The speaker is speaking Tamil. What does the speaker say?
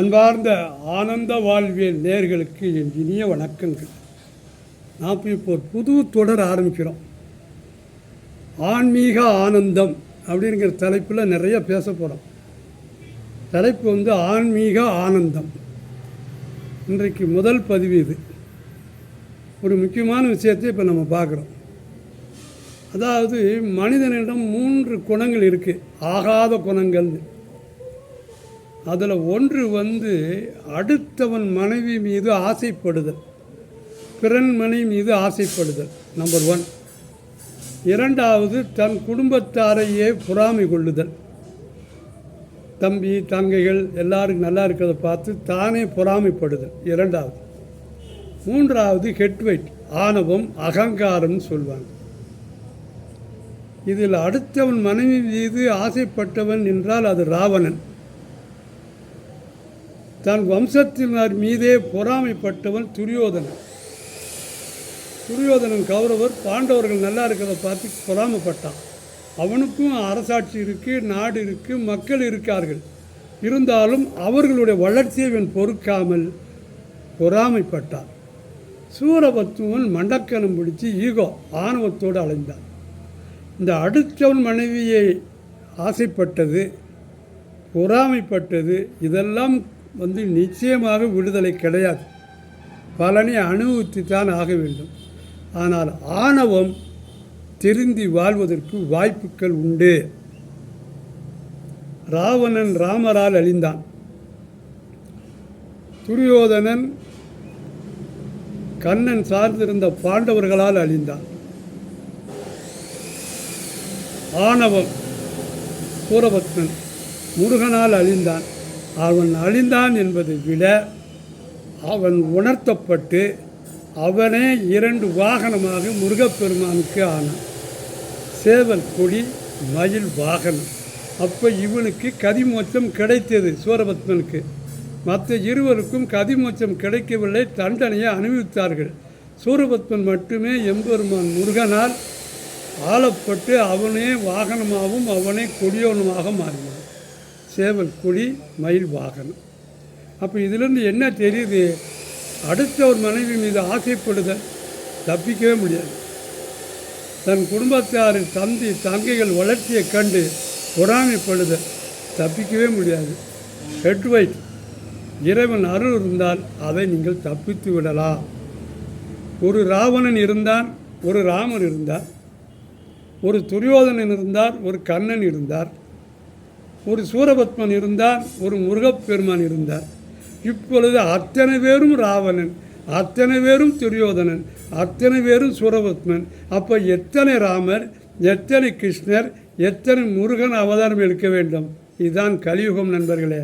அன்பார்ந்த ஆனந்த வாழ்வியல் நேர்களுக்கு என் இனிய வணக்கங்கள். நாம் இப்போ ஒரு புது தொடர் ஆரம்பிக்கிறோம். ஆன்மீக ஆனந்தம் அப்படிங்கிற தலைப்பில் நிறைய பேச போகிறோம் தலைப்பு வந்து ஆன்மீக ஆனந்தம். இன்றைக்கு முதல் பதிவு இது. ஒரு முக்கியமான விஷயத்தை இப்போ நம்ம பார்க்குறோம். அதாவது மனிதனிடம் மூன்று குணங்கள் இருக்குது ஆகாத குணங்கள்னு. அதில் ஒன்று வந்து அடுத்தவன் மனைவி மீது ஆசைப்படுதல். பிறன் மனைவி மீது ஆசைப்படுதல் நம்பர் ஒன் இரண்டாவது தன் குடும்பத்தாரையே பொறாமை கொள்ளுதல். தம்பி தங்கைகள் எல்லாரும் நல்லா இருக்கிறத பார்த்து தானே பொறாமைப்படுதல் இரண்டாவது. மூன்றாவது ஹெட்வெயிட் ஆணவம் அகங்காரம்னு சொல்லுவாங்க இதில் அடுத்தவன் மனைவி மீது ஆசைப்பட்டவன் என்றால் அது ராவணன். தன் வம்சத்தினர் மீதே பொறாமைப்பட்டவன் துரியோதனன். துரியோதனன் கௌரவர் பாண்டவர்கள் நல்லா இருக்கிறத பார்த்து பொறாமைப்பட்டான். அவனுக்கும் அரசாட்சி இருக்குது நாடு இருக்குது மக்கள் இருக்கார்கள். இருந்தாலும் அவர்களுடைய வளர்ச்சியை இவன் பொறுக்காமல் பொறாமைப்பட்டான். சூரபத்துவன் மண்டக்கணம் பிடிச்சி ஈகோ ஆணவத்தோடு அலைந்தான். இந்த அடுத்தவன் மனைவியை ஆசைப்பட்டது பொறாமைப்பட்டது இதெல்லாம் வந்து நிச்சயமாக விடுதலை கிடையாது. பலனை அனுபவித்துத்தான் ஆக வேண்டும். ஆனால் ஆணவம் திருந்தி வாழ்வதற்கு வாய்ப்புகள் உண்டு. ராவணன் ராமரால் அழிந்தான். துரியோதனன் கண்ணன் சார்ந்திருந்த பாண்டவர்களால் அழிந்தான். ஆணவம் சூரபத்மன் முருகனால் அழிந்தான். அவன் அழிந்தான் என்பதை விட அவன் உணர்த்தப்பட்டு அவனே இரண்டு வாகனமாக முருகப்பெருமானுக்கு ஆனான். சேவல் கொடி மயில் வாகனம். அப்போ இவனுக்கு கதிமோச்சம் கிடைத்தது சூரபத்மனுக்கு. மற்ற இருவருக்கும் கதிமோச்சம் கிடைக்கவில்லை தண்டனையை அனுபவித்தார்கள். சூரபத்மன் மட்டுமே எம்பெருமான் முருகனால் ஆளப்பட்டு அவனே வாகனமாகவும் அவனே கொடியோனமாக மாறினான். சேவல் குழி மயில் வாகனம். அப்போ இதிலேருந்து என்ன தெரியுது? அடுத்த ஒரு மனைவி மீது ஆசைப்படுதல் தப்பிக்கவே முடியாது. தன் குடும்பத்தாரின் தந்தி தங்கைகள் வளர்ச்சியை கண்டு பொறாமைப்படுதல் தப்பிக்கவே முடியாது. ஹெட்வைட் இறைவன் அருள் இருந்தால் அதை நீங்கள் தப்பித்து விடலாம். ஒரு ராவணன் இருந்தான் ஒரு ராமன் இருந்தார். ஒரு துரியோதனன் இருந்தார் ஒரு கண்ணன் இருந்தார். ஒரு சூரபத்மன் இருந்தார் ஒரு முருகப்பெருமான் இருந்தார். இப்பொழுது அத்தனை பேரும் ராவணன் அத்தனை பேரும் துரியோதனன் அத்தனை பேரும் சூரபத்மன். அப்போ எத்தனை ராமர் எத்தனை கிருஷ்ணர் எத்தனை முருகன் அவதாரம் எடுக்க வேண்டும்? இதுதான் கலியுகம் நண்பர்களே.